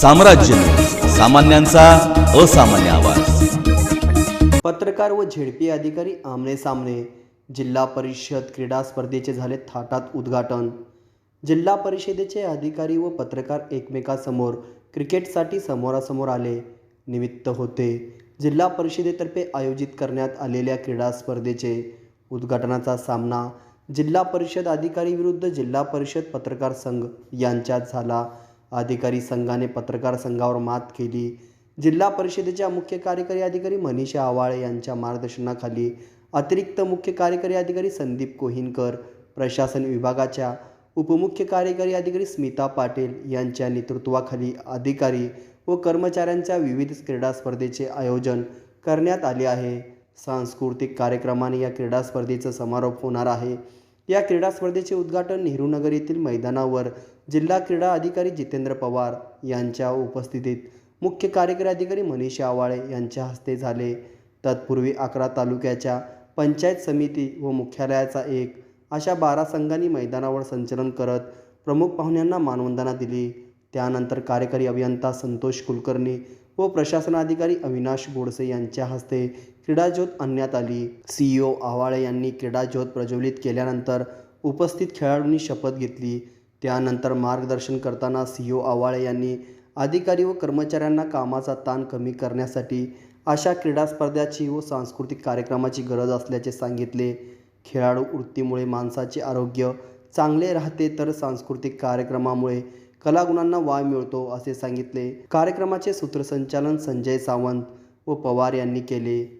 साम्राज्य सामान्यांचा असामान्य आवाज. पत्रकार व झेडपी अधिकारी आमने सामने जिल्हा परिषद क्रीडा स्पर्धेचे झाले थाटात उद्घाटन. जिल्हा परिषदेचे अधिकारी व पत्रकार एकमेकासमोर क्रिकेटसाठी समोरासमोर आले. निमित्त होते जिल्हा परिषदेतर्फे आयोजित करण्यात आलेल्या क्रीडा स्पर्धेचे उद्घाटनाचा सामना जिल्हा परिषद अधिकारी विरुद्ध जिल्हा परिषद पत्रकार संघ यांच्यात झाला. अधिकारी संघाने पत्रकार संघावर मात केली. जिल्हा परिषदेच्या मुख्य कार्यकारी अधिकारी मनीषा आवाळे यांच्या मार्गदर्शनाखाली अतिरिक्त मुख्य कार्यकारी अधिकारी संदीप कोहिनकर प्रशासन विभागाच्या उपमुख्य कार्यकारी अधिकारी स्मिता पाटील यांच्या नेतृत्वाखाली अधिकारी व कर्मचाऱ्यांच्या विविध क्रीडा स्पर्धेचे आयोजन करण्यात आले आहे. सांस्कृतिक कार्यक्रमाने या क्रीडा स्पर्धेचा समारोप होणार आहे. या क्रीडा स्पर्धेचे उद्घाटन नेहरूनगर येथील मैदानावर जिल्हा क्रीडा अधिकारी जितेंद्र पवार यांच्या उपस्थितीत मुख्य कार्यकारी अधिकारी मनीषा आवाळे यांच्या हस्ते झाले. तत्पूर्वी अकरा तालुक्याच्या पंचायत समिती व मुख्यालयाचा एक अशा बारा संघांनी मैदानावर संचलन करत प्रमुख पाहुण्यांना मानवंदना दिली. त्यानंतर कार्यकारी अभियंता संतोष कुलकर्णी व प्रशासनाधिकारी अविनाश गोडसे यांच्या हस्ते क्रीडाज्योत आणण्यात आली. सीईओ आवाळे यांनी क्रीडाज्योत प्रज्वलित केल्यानंतर उपस्थित खेळाडूंनी शपथ घेतली. त्यानंतर मार्गदर्शन करताना सीईओ आवाळे यांनी अधिकारी व कर्मचाऱ्यांना कामाचा ताण कमी करण्यासाठी अशा क्रीडा स्पर्धाची व सांस्कृतिक कार्यक्रमाची गरज असल्याचे सांगितले. खेळाडू वृत्तीमुळे माणसाचे आरोग्य चांगले राहते तर सांस्कृतिक कार्यक्रमामुळे कलागुणांना वाव मिळतो असे सांगितले. कार्यक्रमाचे सूत्रसंचालन संजय सावंत व पवार यांनी केले.